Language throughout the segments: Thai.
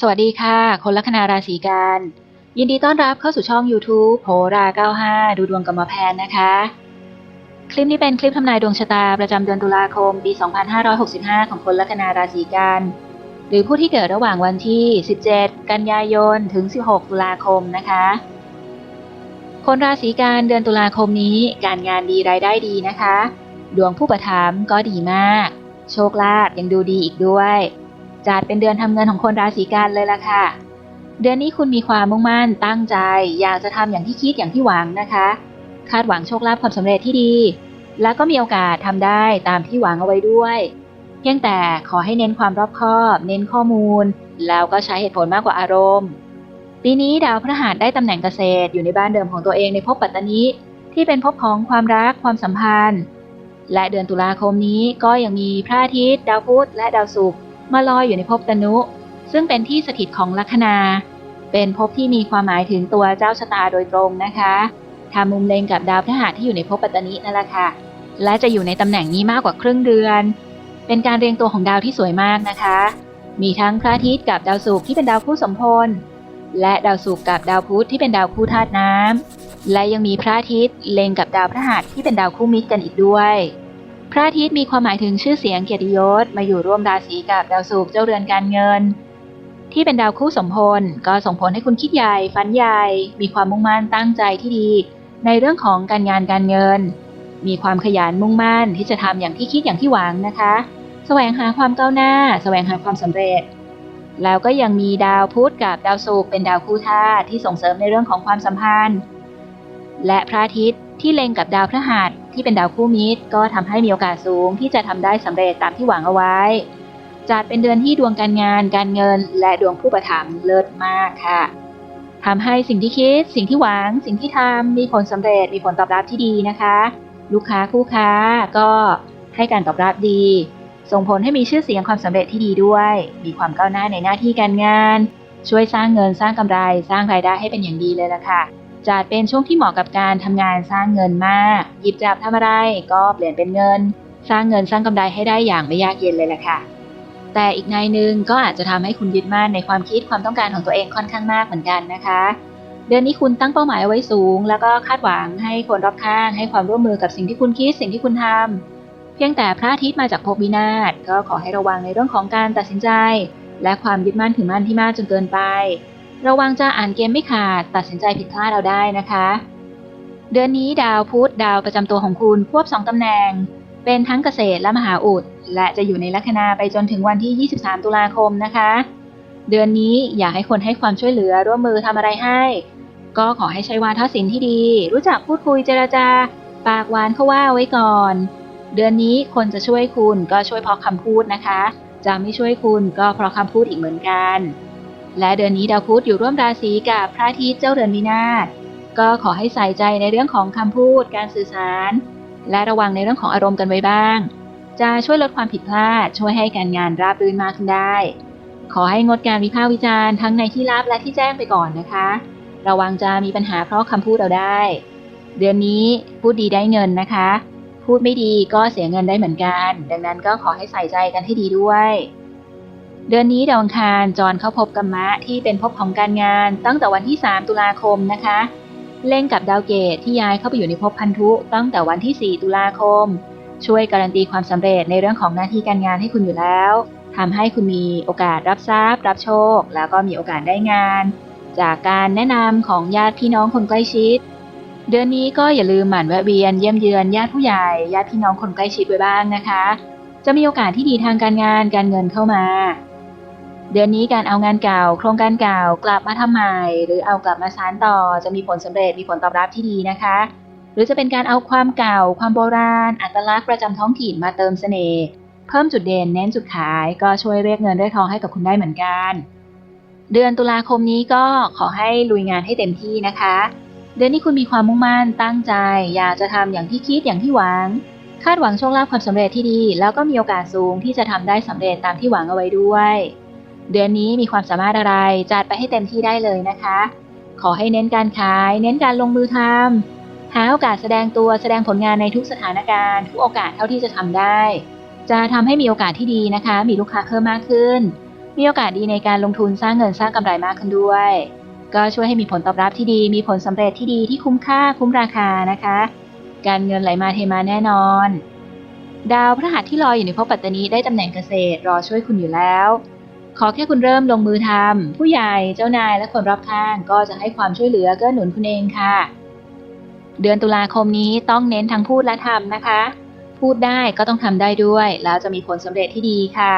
สวัสดีค่ะ คนลัคนาราศีกัน ยินดีต้อนรับเข้าสู่ช่อง YouTube โหรา 95 ดูดวงกรรมแพนนะคะ คลิปนี้เป็นคลิปทำนายดวงชะตาประจำเดือนตุลาคม ปี 2565 ของคนลัคนาราศีกัน หรือผู้ที่เกิดระหว่างวันที่ 17 กันยายน ถึง 16 ตุลาคมนะคะ คนราศีกันเดือนตุลาคมนี้ การงานดีรายได้ดีนะคะ ดวงผู้ประถมภ์ก็ดีมาก โชคลาภยังดูดีอีกด้วย จัดเป็นเดือนทำเงินของคนราศีกันเลยล่ะค่ะ เดือนนี้คุณมีความมุ่งมั่นตั้งใจ อยากจะทำอย่างที่คิดอย่างที่หวังนะคะ คาดหวังโชคลาภความสำเร็จที่ดี แล้วก็มีโอกาสทำได้ตามที่หวังเอาไว้ด้วยเพียงแต่ขอให้เน้นความรอบคอบ เน้นข้อมูล แล้วก็ใช้เหตุผลมากกว่าอารมณ์ ปีนี้ดาวพฤหัสได้ตำแหน่งเกษตรอยู่ในบ้านเดิมของตัวเองในภพปัตตานิที่เป็นภพของความรักความสัมพันธ์ และเดือนตุลาคมนี้ก็ยังมีพระอาทิตย์ ดาวพุธและดาวศุกร์ มาลอยอยู่ในภพตนุ ซึ่งเป็นที่สถิตของลัคนา เป็นภพที่มีความหมายถึงตัวเจ้าชะตาโดยตรงนะคะทำมุมเล็งกับดาวพฤหัสที่อยู่ในภพปัตตานินั่นแหละค่ะ และจะอยู่ในตำแหน่งนี้มากกว่าครึ่งเดือน เป็นการเรียงตัวของดาวที่สวยมากนะคะ มีทั้งพระอาทิตย์กับดาวศุกร์ที่เป็นดาวคู่สมพลและดาวศุกร์กับดาวพุธที่เป็นดาวคู่ธาตุน้ำและยังมีพระอาทิตย์เล็งกับดาวพฤหัสที่เป็นดาวคู่มิตรกันอีกด้วย พระอาทิตย์มีความหมายถึงชื่อเสียงเกียรติยศมาอยู่ร่วมราศีกับดาวศุกร์เจ้าเรือนการเงิน ที่เป็นดาวคู่สมพลก็ส่งผลให้คุณคิดใหญ่ฝันใหญ่ มีความมุ่งมั่นตั้งใจที่ดี ในเรื่องของการงานการเงิน มีความขยันมุ่งมั่นที่จะทำอย่างที่คิดอย่างที่หวังนะคะแสวงหาความก้าวหน้า แสวงหาความสำเร็จ แล้วก็ยังมีดาวพุธกับดาวศุกร์เป็นดาวคู่ธาตุที่ส่งเสริมในเรื่องของความสัมพันธ์ และพระอาทิตย์ ที่เล็งกับดาวพฤหัสที่เป็นดาวคู่มิตร ก็ทำให้มีโอกาสสูงที่จะทำได้สำเร็จตามที่หวังเอาไว้จัดเป็นเดือนที่ดวงการงาน การเงิน และดวงผู้ประถมเลิศมากค่ะทำให้สิ่งที่คิด สิ่งที่หวัง สิ่งที่ทำมีผลสำเร็จ มีผลตอบรับที่ดีนะคะ ลูกค้าคู่ค้าก็ให้การตอบรับดี ส่งผลให้มีชื่อเสียงความสำเร็จที่ดีด้วย มีความก้าวหน้าในหน้าที่การงาน ช่วยสร้างเงินสร้างกำไร สร้างรายได้ให้เป็นอย่างดีเลยล่ะค่ะ จัดเป็นช่วงที่เหมาะกับการทำงานสร้างเงินมาก หยิบจับทำอะไรก็เปลี่ยนเป็นเงิน สร้างเงินสร้างกำไรให้ได้อย่างไม่ยากเย็นเลยล่ะค่ะ แต่อีกในหนึ่งก็อาจจะทำให้คุณยึดมั่นในความคิดความต้องการของตัวเองค่อนข้างมากเหมือนกันนะคะ เดือนนี้คุณตั้งเป้าหมายเอาไว้สูง แล้วก็คาดหวังให้คนรอบข้างให้ความร่วมมือกับสิ่งที่คุณคิดสิ่งที่คุณทำเพียงแต่พระอาทิตย์มาจากภพวินาศก็ขอให้ระวังในเรื่องของการตัดสินใจ และความยึดมั่นถือมั่นที่มากจนเกินไป ระวังจะอ่านเกมไม่ขาด ตัดสินใจผิดพลาดเอาได้นะคะ เดือนนี้ดาวพุธดาวประจำตัวของคุณควบสองตำแหน่ง เป็นทั้งเกษตรและมหาอุด และจะอยู่ในลัคนาไปจนถึงวันที่ 23 ตุลาคมนะคะ เดือนนี้อยากให้คนให้ความช่วยเหลือร่วมมือทำอะไรให้ ก็ขอให้ใช้วาทศิลป์ที่ดี รู้จักพูดคุยเจรจา ปากหวานเข้าว่าไว้ก่อน เดือนนี้คนจะช่วยคุณก็ช่วยเพราะคำพูดนะคะ จะไม่ช่วยคุณก็เพราะคำพูดอีกเหมือนกัน และเดือนนี้ดาวพุธอยู่ร่วมราศีกับพระอาทิตย์เจ้าเรือนวินาศก็ขอให้ใส่ใจในเรื่องของคำพูดการสื่อสาร และระวังในเรื่องของอารมณ์กันไว้บ้าง จะช่วยลดความผิดพลาด ช่วยให้การงานราบรื่นมากขึ้นได้ ขอให้งดการวิพากษ์วิจารณ์ทั้งในที่ลับและที่แจ้งไปก่อนนะคะ ระวังจะมีปัญหาเพราะคำพูดเราได้ เดือนนี้พูดดีได้เงินนะคะ พูดไม่ดีก็เสียเงินได้เหมือนกัน ดังนั้นก็ขอให้ใส่ใจกันให้ดีด้วย เดือนนี้ดาวอังคารจรเข้าพบกัมมะที่เป็นภพของการงาน ตั้งแต่วันที่ 3 ตุลาคมนะคะ เล่งกับดาวเกตที่ย้ายเข้าไปอยู่ในภพพันธุตั้งแต่วันที่ 4 ตุลาคม ช่วยการันตีความสำเร็จในเรื่องของหน้าที่การงานให้คุณอยู่แล้วทำให้คุณมีโอกาสรับทรัพย์รับโชค แล้วก็มีโอกาสได้งาน จากการแนะนำของญาติพี่น้องคนใกล้ชิด เดือนนี้ก็อย่าลืมหมั่นแวะเวียนเยี่ยมเยือนญาติผู้ใหญ่ญาติพี่น้องคนใกล้ชิดไว้บ้างนะคะ จะมีโอกาสที่ดีทางการงานการเงินเข้ามา เดือนนี้การเอางานเก่า โครงการเก่ากลับมาทำใหม่ หรือเอากลับมาสานต่อจะมีผลสำเร็จมีผลตอบรับที่ดีนะคะ หรือจะเป็นการเอาความเก่า ความโบราณ อัตลักษณ์ประจำท้องถิ่นมาเติมเสน่ห์เพิ่มจุดเด่นเน้นจุดขาย ก็ช่วยเรียกเงินเรียกทองให้กับคุณได้เหมือนกัน เดือนตุลาคมนี้ก็ขอให้ลุยงานให้เต็มที่นะคะ เดือนนี้คุณมีความมุ่งมั่นตั้งใจ อยากจะทำอย่างที่คิดอย่างที่หวังคาดหวังโชคลาภความสำเร็จที่ดี แล้วก็มีโอกาสสูงที่จะทำได้สำเร็จตามที่หวังเอาไว้ด้วย เดือนนี้มีความสามารถอะไรจัดไปให้เต็มที่ได้เลยนะคะ ขอให้เน้นการขาย เน้นการลงมือทำหาโอกาสแสดงตัวแสดงผลงานในทุกสถานการณ์ทุกโอกาสเท่าที่จะทำได้ จะทำให้มีโอกาสที่ดีนะคะ มีลูกค้าเพิ่มมากขึ้น มีโอกาสดีในการลงทุนสร้างเงินสร้างกำไรมากขึ้นด้วย ก็ช่วยให้มีผลตอบรับที่ดี มีผลสำเร็จที่ดีที่คุ้มค่าคุ้มราคานะคะ การเงินไหลมาเทมาแน่นอน ดาวพฤหัสที่ลอยอยู่ในภพปัตตานีได้ตำแหน่งเกษตรรอช่วยคุณอยู่แล้ว ขอแค่คุณเริ่มลงมือทำผู้ใหญ่เจ้านายและคนรอบข้างก็จะให้ความช่วยเหลือเกื้อหนุนคุณเองค่ะ เดือนตุลาคมนี้ต้องเน้นทั้งพูดและทำนะคะ พูดได้ก็ต้องทำได้ด้วย แล้วจะมีผลสำเร็จที่ดีค่ะ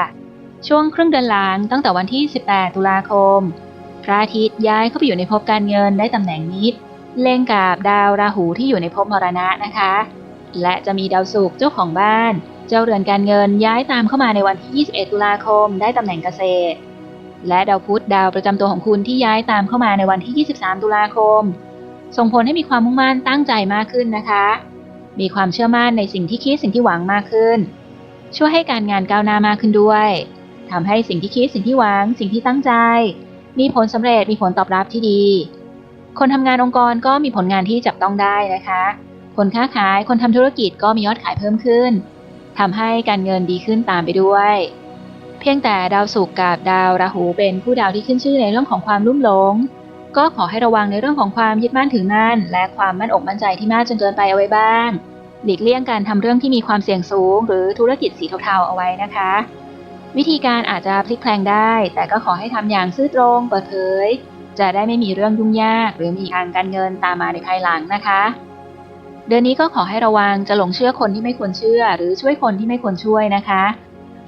ช่วงครึ่งเดือนหลังตั้งแต่วันที่ 18 ตุลาคม พระอาทิตย์ย้ายเข้าไปอยู่ในภพการเงินได้ตำแหน่งนิดเล็งกับดาวราหูที่อยู่ในภพมรณะนะคะ และจะมีดาวศุกร์เจ้าของบ้าน เจ้าเรือนการเงินย้ายตามเข้ามาในวันที่ 21 ตุลาคม ได้ตำแหน่งเกษตร และดาวพุธดาวประจำตัวของคุณที่ย้ายตามเข้ามาในวันที่ 23 ตุลาคม ส่งผลให้มีความมุ่งมั่นตั้งใจมากขึ้นนะคะ มีความเชื่อมั่นในสิ่งที่คิดสิ่งที่หวังมากขึ้น ช่วยให้การงานก้าวหน้ามากขึ้นด้วยทำให้สิ่งที่คิดสิ่งที่หวัง สิ่งที่ตั้งใจ มีผลสำเร็จมีผลตอบรับที่ดี คนทำงานองค์กรก็มีผลงานที่จับต้องได้นะคะ คนค้าขายคนทำธุรกิจก็มียอดขายเพิ่มขึ้น ทำให้การเงินดีขึ้นตามไปด้วย เพียงแต่ดาวศุกร์กับดาวราหูเป็นผู้ดาวที่ขึ้นชื่อในเรื่องของความลุ่มหลง ก็ขอให้ระวังในเรื่องของความยึดมั่นถือมั่น และความมั่นอกมั่นใจที่มากจนเกินไปเอาไว้บ้าง หลีกเลี่ยงการทำเรื่องที่มีความเสี่ยงสูง หรือธุรกิจสีเทาๆเอาไว้นะคะ วิธีการอาจจะพลิกแพลงได้ แต่ก็ขอให้ทำอย่างซื่อตรงเปิดเผยจะได้ไม่มีเรื่องยุ่งยาก หรือมีทางการเงินตามมาในภายหลังนะคะ เดือนนี้ก็ขอให้ระวังจะหลงเชื่อคนที่ไม่ควรเชื่อ หรือช่วยคนที่ไม่ควรช่วยนะคะ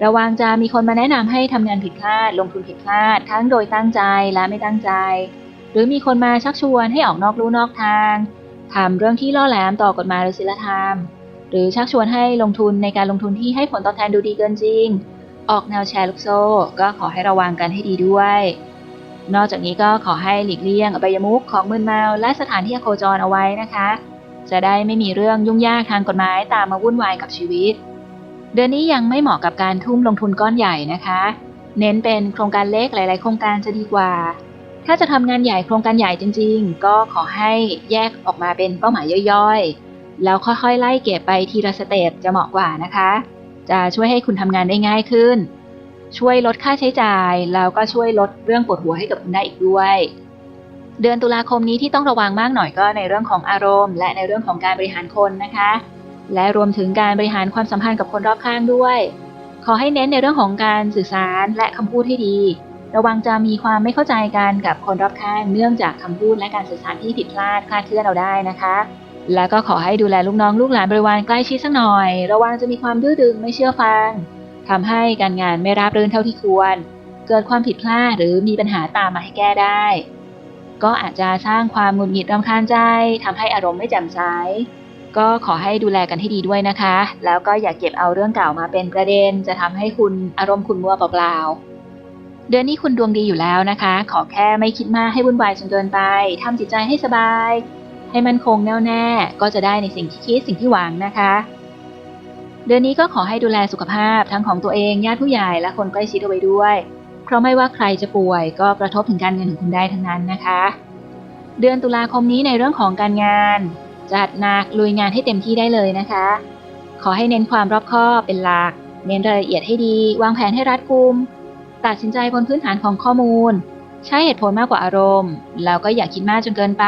ระวังจะมีคนมาแนะนำให้ทำงานผิดพลาด ลงทุนผิดพลาด ทั้งโดยตั้งใจและไม่ตั้งใจ หรือมีคนมาชักชวนให้ออกนอกลู่นอกทางทำเรื่องที่ล่อแหลมต่อกฎหมายหรือศีลธรรม หรือชักชวนให้ลงทุนในการลงทุนที่ให้ผลตอบแทนดูดีเกินจริง ออกแนวแชร์ลูกโซ่ ก็ขอให้ระวังกันให้ดีด้วย นอกจากนี้ก็ขอให้หลีกเลี่ยงอบายมุขของมึนเมาและสถานที่อโคจรเอาไว้นะคะ จะได้ไม่มีเรื่องยุ่งยากทางกฎหมายตามมาวุ่นวายกับชีวิต เดือนนี้ยังไม่เหมาะกับการทุ่มลงทุนก้อนใหญ่นะคะ เน้นเป็นโครงการเล็กหลาย ๆ โครงการจะดีกว่า ถ้าจะทำงานใหญ่โครงการใหญ่จริง ๆ ก็ขอให้แยกออกมาเป็นเป้าหมายย่อยๆ แล้วค่อยๆ ไล่เก็บไปทีละสเต็ปจะเหมาะกว่านะคะ จะช่วยให้คุณทำงานได้ง่ายขึ้น ช่วยลดค่าใช้จ่ายแล้วก็ช่วยลดเรื่องปวดหัวให้กับคุณได้อีกด้วย เดือนตุลาคมนี้ที่ต้องระวังมากหน่อยก็ในเรื่องของอารมณ์ และในเรื่องของการบริหารคนนะคะ และรวมถึงการบริหารความสัมพันธ์กับคนรอบข้างด้วย ขอให้เน้นในเรื่องของการสื่อสารและคำพูดให้ดี ระวังจะมีความไม่เข้าใจกันกับคนรอบข้าง เนื่องจากคำพูดและการสื่อสารที่ผิดพลาดคลาดเคลื่อนเราได้นะคะ แล้วก็ขอให้ดูแลลูกน้องลูกหลานบริวารใกล้ชิดสักหน่อย ระวังจะมีความดื้อดึงไม่เชื่อฟังทำให้การงานไม่ราบรื่นเท่าที่ควร เกิดความผิดพลาดหรือมีปัญหาตามมาให้แก้ได้ ก็อาจจะสร้างความหงุดหงิดรำคาญใจทำให้อารมณ์ไม่แจ่มใสก็ขอให้ดูแลกันให้ดีด้วยนะคะ แล้วก็อย่าเก็บเอาเรื่องเก่ามาเป็นประเด็น จะทำให้คุณอารมณ์ขุ่นมัวเปล่าๆเดือนนี้คุณดวงดีอยู่แล้วนะคะ ขอแค่ไม่คิดมากให้วุ่นวายจนเกินไปทำจิตใจให้สบาย ให้มันคงแน่วแน่ ก็จะได้ในสิ่งที่คิดสิ่งที่หวังนะคะ เดือนนี้ก็ขอให้ดูแลสุขภาพทั้งของตัวเองญาติผู้ใหญ่และคนใกล้ชิดเอาไว้ด้วย เพราะไม่ว่าใครจะป่วยก็กระทบถึงการเงินของคุณได้ทั้งนั้นนะคะ เดือนตุลาคมนี้ในเรื่องของการงาน จัดหนักลุยงานให้เต็มที่ได้เลยนะคะ ขอให้เน้นความรอบคอบเป็นหลัก เน้นรายละเอียดให้ดี วางแผนให้รัดกุม ตัดสินใจบนพื้นฐานของข้อมูล ใช้เหตุผลมากกว่าอารมณ์ แล้วก็อย่าคิดมากจนเกินไป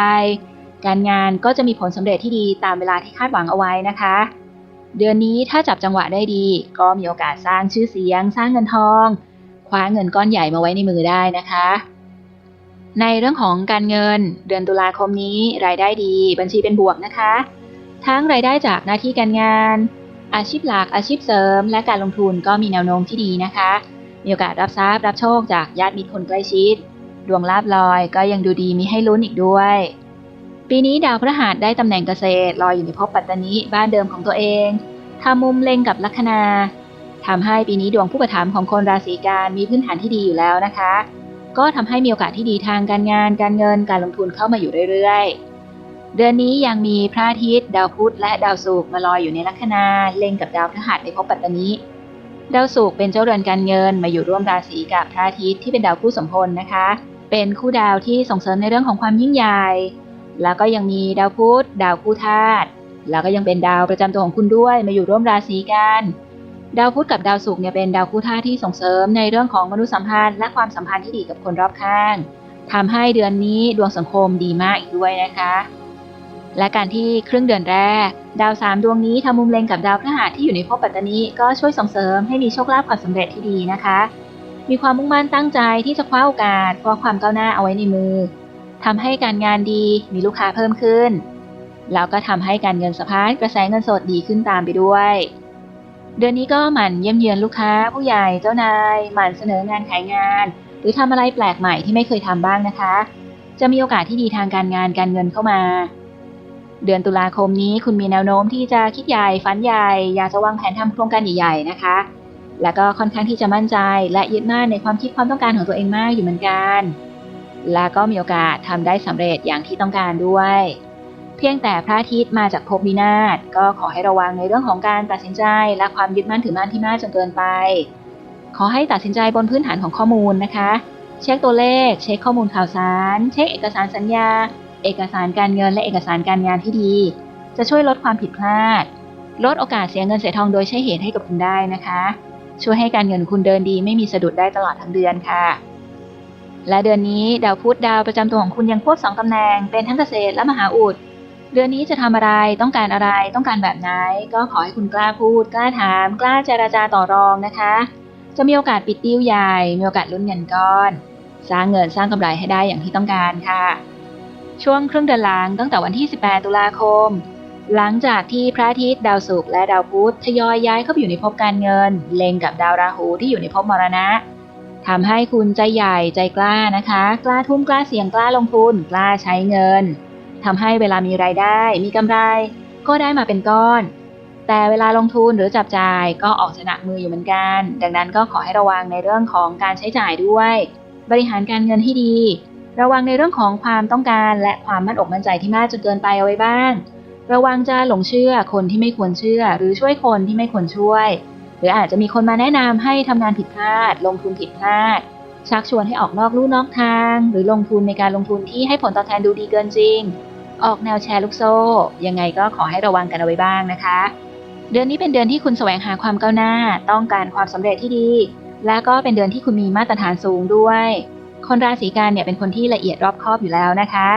การงานก็จะมีผลสำเร็จที่ดีตามเวลาที่คาดหวังเอาไว้นะคะเดือนนี้ถ้าจับจังหวะได้ดี ก็มีโอกาสสร้างชื่อเสียง สร้างเงินทอง คว้าเงินก้อนใหญ่มาไว้ในมือได้นะคะ ในเรื่องของการเงินเดือนตุลาคมนี้รายได้ดี บัญชีเป็นบวกนะคะ ทั้งรายได้จากหน้าที่การงาน อาชีพหลักอาชีพเสริม และการลงทุนก็มีแนวโน้มที่ดีนะคะ มีโอกาสรับทรัพย์รับโชคจากญาติมิตรคนใกล้ชิด ดวงลาบลอยก็ยังดูดีมีให้ลุ้นอีกด้วยปีนี้ดาวพฤหัสได้ตำแหน่งเกษตรลอยอยู่ในภพปัตตานีบ้านเดิมของตัวเองทำมุมเล็งกับลัคนา ทำให้ปีนี้ดวงผู้ประถมของคนราศีกันมีพื้นฐานที่ดีอยู่แล้วนะคะ ก็ทำให้มีโอกาสที่ดีทางการงาน การเงิน การลงทุนเข้ามาอยู่เรื่อยๆ เดือนนี้ยังมีพระอาทิตย์ ดาวพุธและดาวศุกร์มาลอยอยู่ในลัคนาเล็งกับดาวพฤหัสในภพปัตตานีดาวศุกร์เป็นเจ้าเรือนการเงินมาอยู่ร่วมราศีกับพระอาทิตย์ที่เป็นดาวคู่สมพลนะคะ เป็นคู่ดาวที่ส่งเสริมในเรื่องของความยิ่งใหญ่ แล้วก็ยังมีดาวพุธดาวคู่ธาตุแล้วก็ยังเป็นดาวประจำตัวของคุณด้วยมาอยู่ร่วมราศีกัน ดาวพุธกับดาวศุกร์เนี่ยเป็นดาวคู่ธาตุที่ส่งเสริมในเรื่องของมนุษยสัมพันธ์และความสัมพันธ์ที่ดีกับคนรอบข้างทำให้เดือนนี้ดวงสังคมดีมากอีกด้วยนะคะ และการที่ครึ่งเดือนแรก ดาวสามดวงนี้ทำมุมเล็งกับดาวพฤหัสที่อยู่ในภพปัตตานีก็ช่วยส่งเสริมให้มีโชคลาภความสำเร็จที่ดีนะคะ มีความมุ่งมั่นตั้งใจที่จะคว้าโอกาสคว้าความก้าวหน้าเอาไว้ในมือทำให้การงานดีมีลูกค้าเพิ่มขึ้นแล้วก็ทำให้การเงินสะพัดกระแสเงินสดดีขึ้นตามไปด้วย เดือนนี้ก็หมั่นเยี่ยมเยือนลูกค้า ผู้ใหญ่เจ้านายหมั่นเสนองานขายงาน หรือทำอะไรแปลกใหม่ที่ไม่เคยทำบ้างนะคะ จะมีโอกาสที่ดีทางการงานการเงินเข้ามา เดือนตุลาคมนี้คุณมีแนวโน้มที่จะคิดใหญ่ฝันใหญ่อยากจะวางแผนทำโครงการใหญ่ๆนะคะ แล้วก็ค่อนข้างที่จะมั่นใจและยึดมั่นในความคิดความต้องการของตัวเองมากอยู่เหมือนกัน และก็มีโอกาสทำได้สำเร็จอย่างที่ต้องการด้วย เพียงแต่พระอาทิตย์มาจากภพวินาศก็ขอให้ระวังในเรื่องของการตัดสินใจและความยึดมั่นถือมั่นที่มากจนเกินไป ขอให้ตัดสินใจบนพื้นฐานของข้อมูลนะคะ เช็คตัวเลข เช็คข้อมูลข่าวสาร เช็คเอกสารสัญญา เอกสารการเงินและเอกสารการงานที่ดี จะช่วยลดความผิดพลาด ลดโอกาสเสียเงินเสียทองโดยใช้เหตุให้กับคุณได้นะคะ ช่วยให้การเงินคุณเดินดีไม่มีสะดุดได้ตลอดทั้งเดือนค่ะและเดือนนี้ดาวพุธดาวประจำตัวของคุณยังควบสองตำแหน่งเป็นทั้งเกษตรและมหาอุด เดือนนี้จะทำอะไรต้องการอะไรต้องการแบบไหน ก็ขอให้คุณกล้าพูด กล้าถาม กล้าเจราจาต่อรองนะคะ จะมีโอกาสปิดดีลใหญ่ มีโอกาสลุ้นเงินก้อน สร้างเงินสร้างกำไรให้ได้อย่างที่ต้องการค่ะ ช่วงครึ่งเดือนหลังตั้งแต่วันที่ 18 ตุลาคม หลังจากที่พระอาทิตย์ดาวศุกร์และดาวพุธทยอยย้ายเข้าไปอยู่ในภพการเงิน เล็งกับดาวราหูที่อยู่ในภพมรณะทำให้คุณใจใหญ่ใจกล้านะคะ กล้าทุ่มกล้าเสี่ยงกล้าลงทุน กล้าใช้เงิน ทำให้เวลามีรายได้ มีกำไร ก็ได้มาเป็นก้อน แต่เวลาลงทุนหรือจับจ่ายก็ออกจะหนักมืออยู่เหมือนกัน ดังนั้นก็ขอให้ระวังในเรื่องของการใช้จ่ายด้วย บริหารการเงินที่ดี ระวังในเรื่องของความต้องการและความมั่นอกมั่นใจที่มากจนเกินไปเอาไว้บ้าง ระวังจะหลงเชื่อคนที่ไม่ควรเชื่อ หรือช่วยคนที่ไม่ควรช่วย หรืออาจจะมีคนมาแนะนำให้ทำงานผิดพลาด ลงทุนผิดพลาดชักชวนให้ออกนอกลู่นอกทาง หรือลงทุนในการลงทุนที่ให้ผลตอบแทนดูดีเกินจริง ออกแนวแชร์ลูกโซ่ ยังไงก็ขอให้ระวังกันเอาไว้บ้างนะคะ เดือนนี้เป็นเดือนที่คุณแสวงหาความก้าวหน้า ต้องการความสำเร็จที่ดี และก็เป็นเดือนที่คุณมีมาตรฐานสูงด้วย คนราศีกันเนี่ยเป็นคนที่ละเอียดรอบคอบอยู่แล้วนะคะ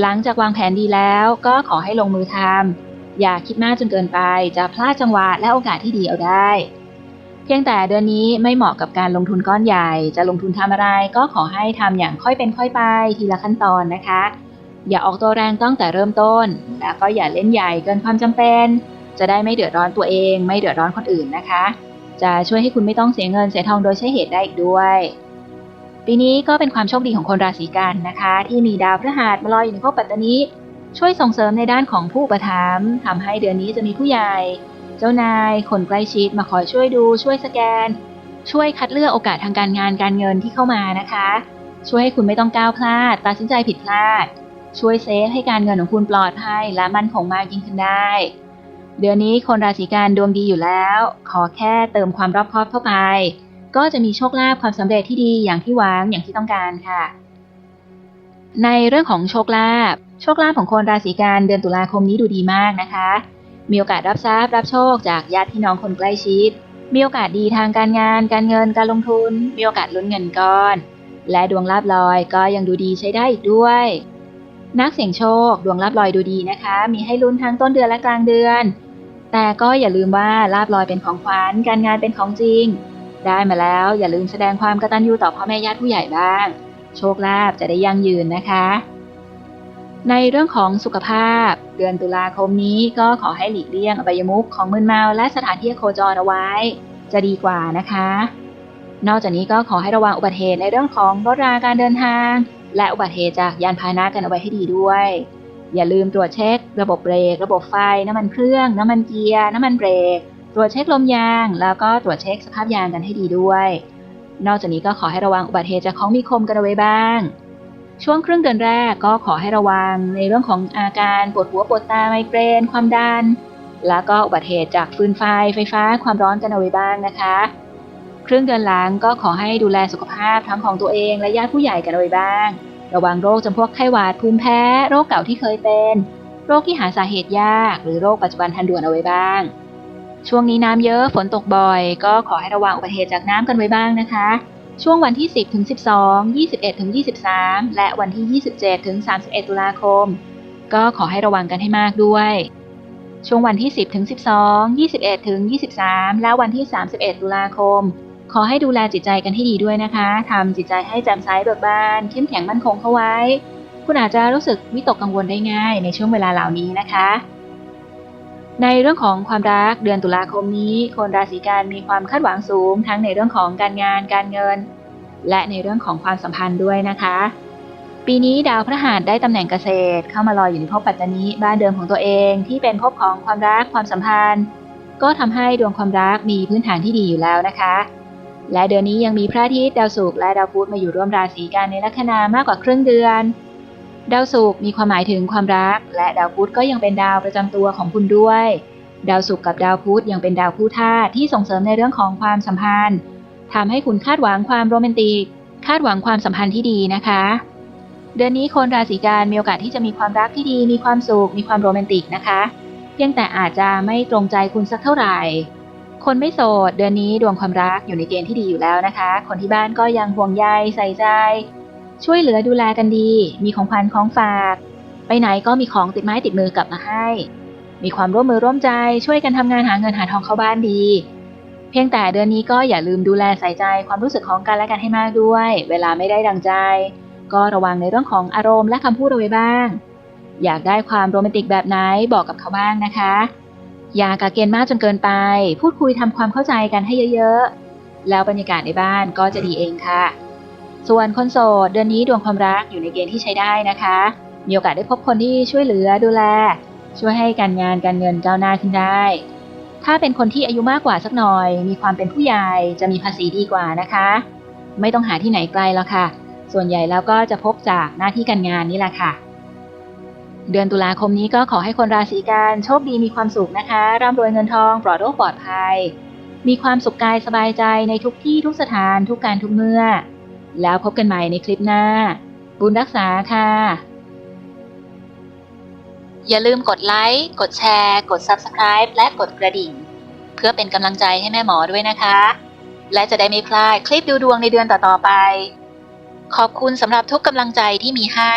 หลังจากวางแผนดีแล้วก็ขอให้ลงมือทำอย่าคิดมากจนเกินไป จะพลาดจังหวะและโอกาสที่ดีเอาได้ เพียงแต่เดือนนี้ไม่เหมาะกับการลงทุนก้อนใหญ่ จะลงทุนทำอะไรก็ขอให้ทำอย่างค่อยเป็นค่อยไปทีละขั้นตอนนะคะ อย่าออกตัวแรงตั้งแต่เริ่มต้น แล้วก็อย่าเล่นใหญ่เกินความจำเป็น จะได้ไม่เดือดร้อนตัวเอง ไม่เดือดร้อนคนอื่นนะคะ จะช่วยให้คุณไม่ต้องเสียเงินเสียทองโดยใช้เหตุได้อีกด้วย ปีนี้ก็เป็นความโชคดีของคนราศีกันนะคะ ที่มีดาวพฤหัสมาลอยอยู่ในภพปัตตานีช่วยส่งเสริมในด้านของผู้ประถมภ์ทำให้เดือนนี้จะมีผู้ใหญ่ เจ้านาย คนใกล้ชิดมาคอยช่วยดู ช่วยสแกน ช่วยคัดเลือกโอกาสทางการงานการเงินที่เข้ามานะคะ ช่วยให้คุณไม่ต้องก้าวพลาด ตัดสินใจผิดพลาด ช่วยเซฟให้การเงินของคุณปลอดภัยและมั่นคงมากยิ่งขึ้นได้ เดือนนี้คนราศีกันดวงดีอยู่แล้ว ขอแค่เติมความรอบคอบเข้าไป ก็จะมีโชคลาภความสำเร็จที่ดีอย่างที่หวังอย่างที่ต้องการค่ะ ในเรื่องของโชคลาภโชคลาภของคนราศีกันเดือนตุลาคมนี้ดูดีมากนะคะ มีโอกาสรับทรัพย์รับโชคจากญาติพี่น้องคนใกล้ชิด มีโอกาสดีทางการงาน การเงินการลงทุน มีโอกาสลุ้นเงินก้อน และดวงลาบลอยก็ยังดูดีใช้ได้อีกด้วย นักเสี่ยงโชค ดวงลาบลอยดูดีนะคะ มีให้ลุ้นทั้งต้นเดือนและกลางเดือน แต่ก็อย่าลืมว่าลาบลอยเป็นของขวัญการงานเป็นของจริง ได้มาแล้วอย่าลืมแสดงความกตัญญูต่อพ่อแม่ญาติผู้ใหญ่บ้าง โชคลาภจะได้ยั่งยืนนะคะ ในเรื่องของสุขภาพ เดือนตุลาคมนี้ก็ขอให้หลีกเลี่ยงอบายมุขของมึนเมาและสถานที่โคจรเอาไว้ จะดีกว่านะคะ นอกจากนี้ก็ขอให้ระวังอุบัติเหตุในเรื่องของรถราการเดินทาง และอุบัติเหตุจากยานพาหนะกันเอาไว้ให้ดีด้วย อย่าลืมตรวจเช็ค ระบบเบรก ระบบไฟ น้ำมันเครื่อง น้ำมันเกียร์ น้ำมันเบรก ตรวจเช็คลมยาง แล้วก็ตรวจเช็คสภาพยางกันให้ดีด้วย นอกจากนี้ก็ขอให้ระวังอุบัติเหตุจากของมีคมกันเอาไว้บ้าง ช่วงครึ่งเดือนแรกก็ขอให้ระวังในเรื่องของอาการปวดหัวปวดตาไมเกรน ความดัน แล้วก็อุบัติเหตุจากฟืนไฟไฟฟ้า ความร้อนกันเอาไว้บ้างนะคะ ครึ่งเดือนหลังก็ขอให้ดูแลสุขภาพทั้งของตัวเองและญาติผู้ใหญ่กันไว้บ้าง ระวังโรคจำพวกไข้หวัดภูมิแพ้โรคเก่าที่เคยเป็น โรคที่หาสาเหตุยาก หรือโรคปัจจุบันทันด่วนเอาไว้บ้าง ช่วงนี้น้ำเยอะฝนตกบ่อย ก็ขอให้ระวังอุบัติเหตุจากน้ำกันไว้บ้างนะคะ ช่วงวันที่ 10ถึง12 21ถึง23 และวันที่ 27ถึง31 ตุลาคม ก็ขอให้ระวังกันให้มากด้วยช่วงวันที่ 10 ถึง 12 21 ถึง 23 และวันที่ 31 ตุลาคม ขอให้ดูแลจิตใจกันให้ดีด้วยนะคะทำจิตใจให้แจ่มใสเบิกบานเข้มแข็งมั่นคงเข้าไว้ คุณอาจจะรู้สึกวิตกกังวลได้ง่ายในช่วงเวลาเหล่านี้นะคะ ในเรื่องของความรักเดือนตุลาคมนี้ คนราศีกันมีความคาดหวังสูง ทั้งในเรื่องของการงานการเงิน และในเรื่องของความสัมพันธ์ด้วยนะคะปีนี้ดาวพฤหัสได้ตำแหน่งเกษตร เข้ามาลอยอยู่ในภพปัตตานีบ้านเดิมของตัวเองที่เป็นภพของความรักความสัมพันธ์ ก็ทำให้ดวงความรักมีพื้นฐานที่ดีอยู่แล้วนะคะ และเดือนนี้ยังมีพระอาทิตย์ดาวศุกร์และดาวพุธมาอยู่ร่วมราศีกันในลัคนามากกว่าครึ่งเดือน ดาวศุกร์มีความหมายถึงความรัก และดาวพุธก็ยังเป็นดาวประจำตัวของคุณด้วย ดาวศุกร์กับดาวพุธยังเป็นดาวคู่ธาตุที่ส่งเสริมในเรื่องของความสัมพันธ์ทำให้คุณคาดหวังความโรแมนติก คาดหวังความสัมพันธ์ที่ดีนะคะ เดือนนี้คนราศีกันมีโอกาสที่จะมีความรักที่ดี มีความสุข มีความโรแมนติกนะคะ เพียงแต่อาจจะไม่ตรงใจคุณสักเท่าไหร่ คนไม่โสด เดือนนี้ดวงความรักอยู่ในเกณฑ์ที่ดีอยู่แล้วนะคะ คนที่บ้านก็ยังห่วงใยใส่ใจ ช่วยเหลือดูแลกันดี มีของขวัญของฝาก ไปไหนก็มีของติดไม้ติดมือกลับมาให้ มีความร่วมมือร่วมใจช่วยกันทำงานหาเงินหาทองเข้าบ้านดี เพียงแต่เดือนนี้ก็อย่าลืมดูแลใส่ใจความรู้สึกของกันและกันให้มากด้วย เวลาไม่ได้ดังใจ ก็ระวังในเรื่องของอารมณ์และคำพูดเอาไว้บ้าง อยากได้ความโรแมนติกแบบไหนบอกกับเขาบ้างนะคะ อย่ากะเกณฑ์มากจนเกินไป พูดคุยทำความเข้าใจกันให้เยอะๆ แล้วบรรยากาศในบ้านก็จะดีเองค่ะ ส่วนคนโสดเดือนนี้ดวงความรักอยู่ในเกณฑ์ที่ใช้ได้นะคะ มีโอกาสได้พบคนที่ช่วยเหลือดูแล ช่วยให้การงานการเงินก้าวหน้าขึ้นได้ ถ้าเป็นคนที่อายุมากกว่าสักหน่อย มีความเป็นผู้ใหญ่จะมีภาษีดีกว่านะคะ ไม่ต้องหาที่ไหนไกลแล้วค่ะ ส่วนใหญ่แล้วก็จะพบจากหน้าที่การงานนี่แหละค่ะ เดือนตุลาคมนี้ก็ขอให้คนราศีกันโชคดีมีความสุขนะคะ ร่ำรวยเงินทองปลอดโรคปลอดภัย มีความสุขกายสบายใจในทุกที่ทุกสถานทุกการทุกเมื่อ แล้วพบกันใหม่ในคลิปหน้า บุญรักษาค่ะ อย่าลืมกดไลค์กดแชร์ กด Subscribe และกดกระดิ่ง เพื่อเป็นกำลังใจให้แม่หมอด้วยนะคะ และจะได้ไม่พลาดคลิปดูดวงในเดือนต่อๆไป ขอบคุณสำหรับทุกกำลังใจที่มีให้